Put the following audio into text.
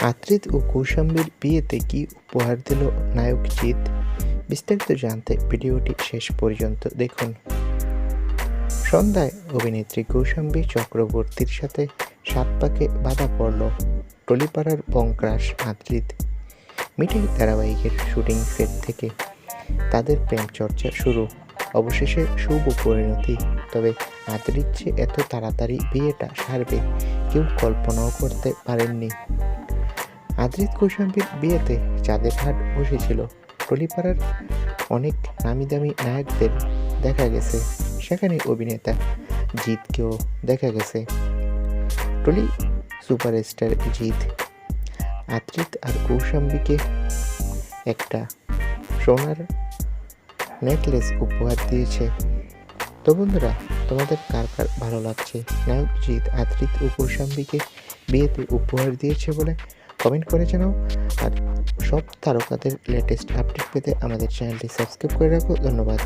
আত্রিত ও কৌশাম্বীর বিয়েতে কি উপহার দিল নায়ক জিৎ? বিস্তারিত জানতে ভিডিওটি শেষ পর্যন্ত দেখুন। সন্ধ্যায় অভিনেত্রী কৌশাম্বী চক্রবর্তীর সাথে সাত পাকে বাধা পড়ল টলিপাড়ার বংক্রাস আদ্রিত মিঠে ধারাবাহিকের শুটিং সেট থেকে তাদের প্রেম চর্চা শুরু। অবশেষে শুভ পরিণতি। তবে আদ্রিত যে এত তাড়াতাড়ি বিয়েটা সারবে, কেউ কল্পনাও করতে পারেননি। আদ্রিত কৌশাম্বীর বিয়েতে চাঁদের হাট বসেছিল। টলিপাড়ার অনেক নামি দামি নায়কদের দেখা গেছে। সেখানে অভিনেতা জিৎকেও দেখা গেছে। টলি সুপারস্টার জিৎ, আদ্রিত আর কৌশাম্বীকে একটা সোনার নেকলেস উপহার দিয়েছে। তো বন্ধুরা, তোমাদের কার কার ভালো লাগছে? নায়ক জিৎ, আদ্রিত ও কৌশাম্বীকে বিয়েতে উপহার দিয়েছে বলে কমেন্ট করে জানাও। আর সব তারকাদের লেটেস্ট আপডেট পেতে আমাদের চ্যানেলটি সাবস্ক্রাইব করে রাখো। ধন্যবাদ।